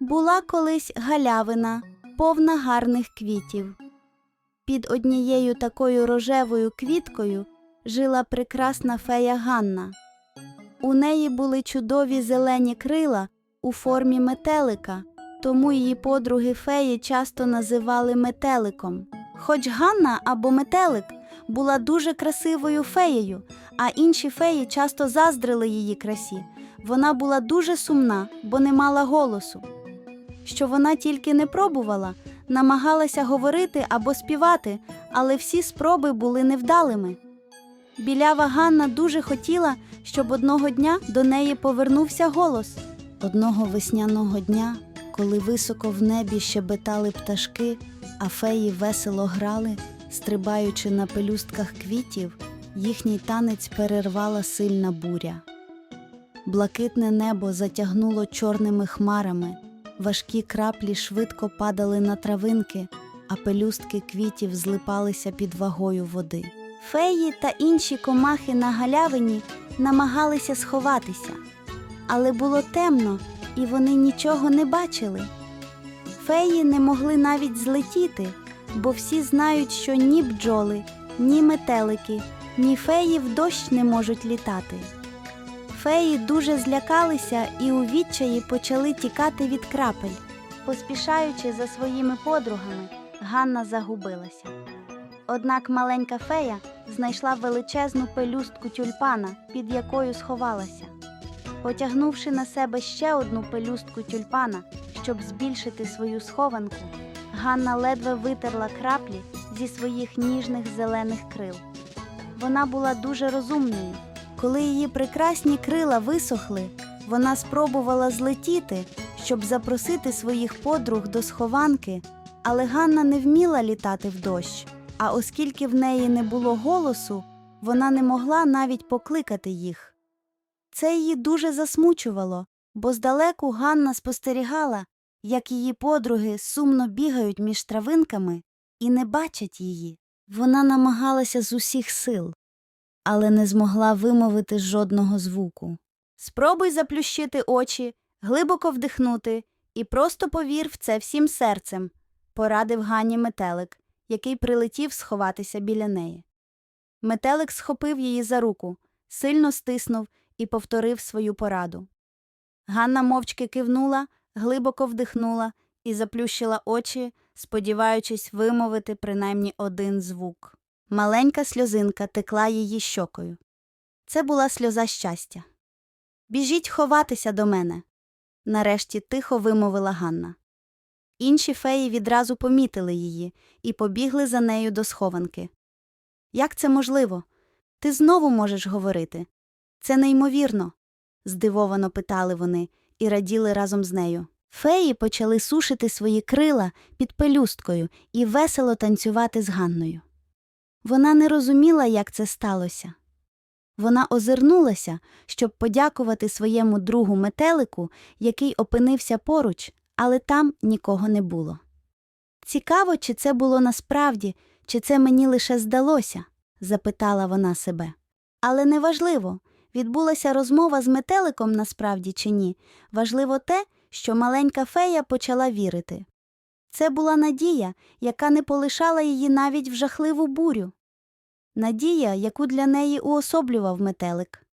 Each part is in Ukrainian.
Була колись галявина, повна гарних квітів. Під однією такою рожевою квіткою жила прекрасна фея Ганна. У неї були чудові зелені крила у формі метелика, тому її подруги феї часто називали метеликом. Хоч Ганна або метелик була дуже красивою феєю, а інші феї часто заздрили її красі. Вона була дуже сумна, бо не мала голосу. Що вона тільки не пробувала, намагалася говорити або співати, але всі спроби були невдалими. Білява Ганна дуже хотіла, щоб одного дня до неї повернувся голос. Одного весняного дня, коли високо в небі щебетали пташки, а феї весело грали, стрибаючи на пелюстках квітів, їхній танець перервала сильна буря. Блакитне небо затягнуло чорними хмарами, важкі краплі швидко падали на травинки, а пелюстки квітів злипалися під вагою води. Феї та інші комахи на галявині намагалися сховатися, але було темно, і вони нічого не бачили. Феї не могли навіть злетіти, бо всі знають, що ні бджоли, ні метелики, ні феї в дощ не можуть літати. Феї дуже злякалися і у відчаї почали тікати від крапель. Поспішаючи за своїми подругами, Ганна загубилася. Однак маленька фея знайшла величезну пелюстку тюльпана, під якою сховалася. Потягнувши на себе ще одну пелюстку тюльпана, щоб збільшити свою схованку, Ганна ледве витерла краплі зі своїх ніжних зелених крил. Вона була дуже розумною. Коли її прекрасні крила висохли, вона спробувала злетіти, щоб запросити своїх подруг до схованки, але Ганна не вміла літати в дощ. А оскільки в неї не було голосу, вона не могла навіть покликати їх. Це її дуже засмучувало, бо здалеку Ганна спостерігала, як її подруги сумно бігають між травинками і не бачать її. Вона намагалася з усіх сил, але не змогла вимовити жодного звуку. Спробуй заплющити очі, глибоко вдихнути і просто повір в це всім серцем, порадив Ганні метелик який прилетів сховатися біля неї. Метелик схопив її за руку, сильно стиснув і повторив свою пораду. Ганна мовчки кивнула, глибоко вдихнула і заплющила очі, сподіваючись вимовити принаймні один звук. Маленька сльозинка текла її щокою. Це була сльоза щастя. Біжіть ховатися до мене. Нарешті тихо вимовила Ганна. Інші феї відразу помітили її і побігли за нею до схованки. Як це можливо? Ти знову можеш говорити. Це неймовірно. здивовано питали вони і раділи разом з нею. Феї почали сушити свої крила під пелюсткою і весело танцювати з Ганною. Вона не розуміла, як це сталося. Вона озирнулася, щоб подякувати своєму другу метелику, який опинився поруч, але там нікого не було. Цікаво, чи це було насправді, чи це мені лише здалося, запитала вона себе. Але неважливо, відбулася розмова з метеликом насправді чи ні. Важливо те, що маленька фея почала вірити. Це була надія, яка не полишала її навіть в жахливу бурю. Надія, яку для неї уособлював метелик.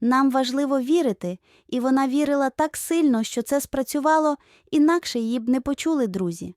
Нам важливо вірити, і вона вірила так сильно, що це спрацювало, інакше її б не почули друзі.